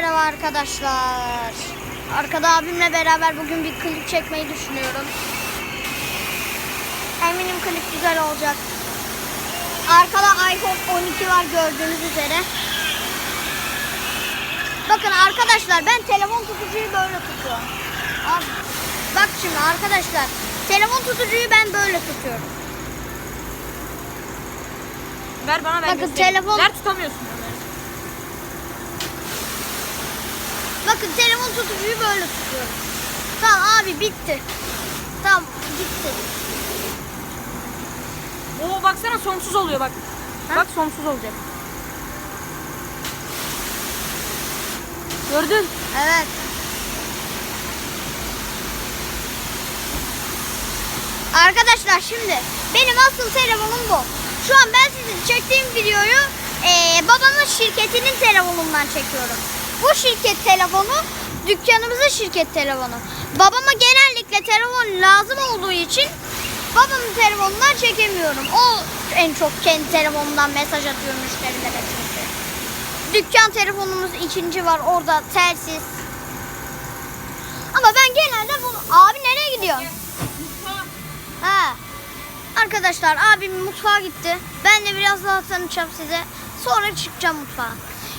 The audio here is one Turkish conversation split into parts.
merhaba arkadaşlar. Arkada abimle beraber bugün bir klip çekmeyi düşünüyorum. Eminim klip güzel olacak. Arkada iPhone 12 var gördüğünüz üzere. Bakın arkadaşlar ben telefon tutucuyu böyle tutuyorum. Abi, bak şimdi arkadaşlar telefon tutucuyu ben böyle tutuyorum. Ver bana ben Bakın göstereyim. telefon- Ver tutamıyorsun. onları. Bakın telefon tutucuyu böyle tutuyorum. Tamam abi bitti. Tamam bitti. Oo baksana sonsuz oluyor bak. Ha? Bak sonsuz olacak. Gördün? Evet. Arkadaşlar şimdi benim asıl telefonum bu. Şu an ben sizin çektiğim videoyu eee, babamın şirketinin telefonundan çekiyorum. Bu şirket telefonu dükkanımızın şirket telefonu. Babama genellikle telefon lazım olduğu için babamın telefonundan çekemiyorum. O en çok kendi telefonundan mesaj atıyor müşterilere çünkü. Dükkan telefonumuz ikinci var orada telsiz. Ama ben genelde bunu... Abi nereye gidiyorsun? Ha. Arkadaşlar abim mutfağa gitti. Ben de biraz daha tanıtacağım size. Sonra çıkacağım mutfağa.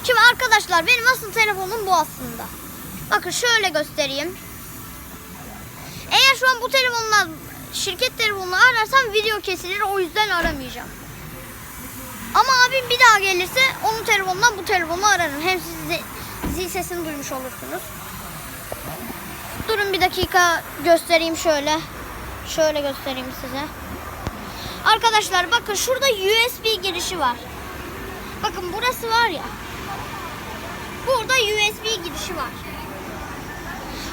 Şimdi arkadaşlar benim asıl telefonum bu aslında. Bakın şöyle göstereyim. Eğer şu an bu telefonla şirket telefonunu ararsam video kesilir o yüzden aramayacağım. Ama abim bir daha gelirse onun telefonundan bu telefonu ararım. Hem siz zil sesini duymuş olursunuz. Durun bir dakika göstereyim şöyle. Şöyle göstereyim size. Arkadaşlar bakın şurada USB girişi var. Bakın burası var ya. Burada USB girişi var.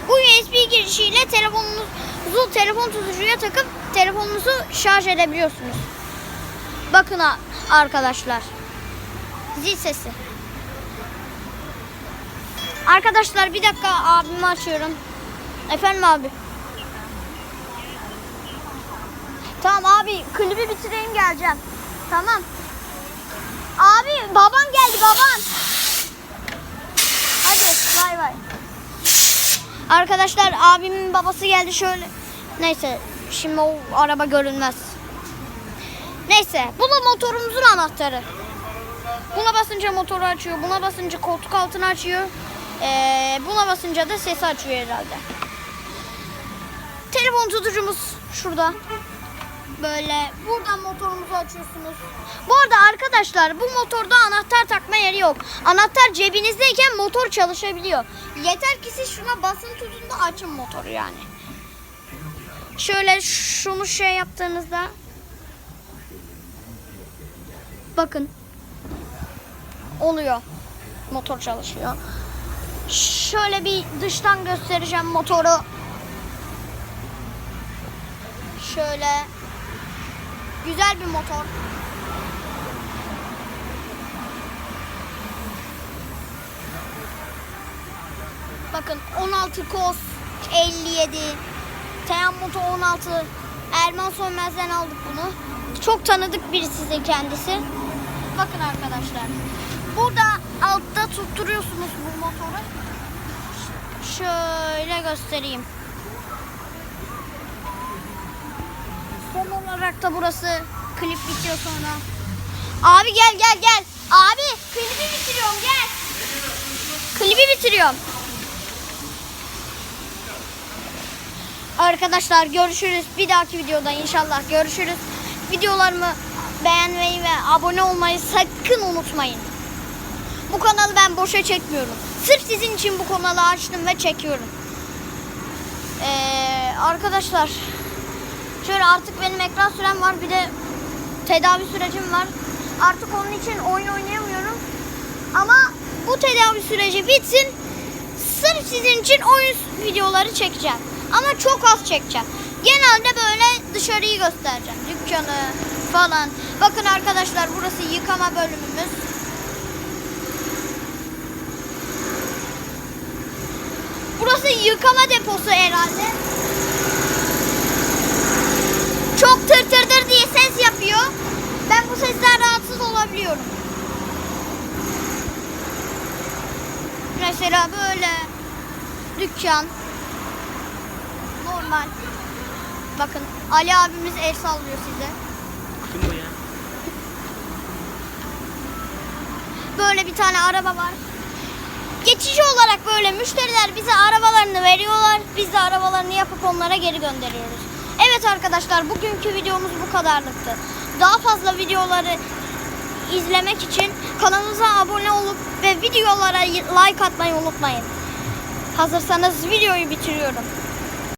Bu USB girişiyle telefonunuzu telefon tutucuya takıp telefonunuzu şarj edebiliyorsunuz. Bakın arkadaşlar. Zil sesi. Arkadaşlar bir dakika abimi açıyorum. Efendim abi. Tamam abi klibi bitireyim geleceğim. Tamam. Abi baban geldi baban. Bay bay. Arkadaşlar abimin babası geldi şöyle. Neyse şimdi o araba görünmez. Neyse bu da motorumuzun anahtarı. Buna basınca motoru açıyor. Buna basınca koltuk altını açıyor. Ee, buna basınca da sesi açıyor herhalde. Telefon tutucumuz şurada. Böyle buradan motorumuzu açıyorsunuz. Bu arada arkadaşlar bu motorda anahtar yeri yok. Anahtar cebinizdeyken motor çalışabiliyor. Yeter ki siz şuna basın tutun da açın motoru yani. Şöyle şunu şey yaptığınızda bakın oluyor. Motor çalışıyor. Şöyle bir dıştan göstereceğim motoru. Şöyle güzel bir motor. Bakın 16 Kos 57 Teyan Moto 16 Erman Sönmez'den aldık bunu. Çok tanıdık birisi kendisi. Bakın arkadaşlar. Burada altta tutturuyorsunuz bu motoru. Şöyle göstereyim. Son olarak da burası klip bitiyor sonra. Abi gel gel gel. Abi klibi bitiriyorum gel. Klibi bitiriyorum. Arkadaşlar görüşürüz. Bir dahaki videoda inşallah görüşürüz. Videolarımı beğenmeyi ve abone olmayı sakın unutmayın. Bu kanalı ben boşa çekmiyorum. Sırf sizin için bu kanalı açtım ve çekiyorum. Ee, arkadaşlar şöyle artık benim ekran sürem var bir de tedavi sürecim var. Artık onun için oyun oynayamıyorum. Ama bu tedavi süreci bitsin. Sırf sizin için oyun videoları çekeceğim. Ama çok az çekeceğim. Genelde böyle dışarıyı göstereceğim. Dükkanı falan. Bakın arkadaşlar burası yıkama bölümümüz. Burası yıkama deposu herhalde. Çok tır tır diye ses yapıyor. Ben bu sesten rahatsız olabiliyorum. mesela böyle dükkan normal. Bakın Ali abimiz el sallıyor size. Kim bu ya? Böyle bir tane araba var. Geçici olarak böyle müşteriler bize arabalarını veriyorlar. Biz de arabalarını yapıp onlara geri gönderiyoruz. Evet arkadaşlar bugünkü videomuz bu kadarlıktı. Daha fazla videoları izlemek için kanalımıza abone olup ve videolara like atmayı unutmayın. Hazırsanız videoyu bitiriyorum.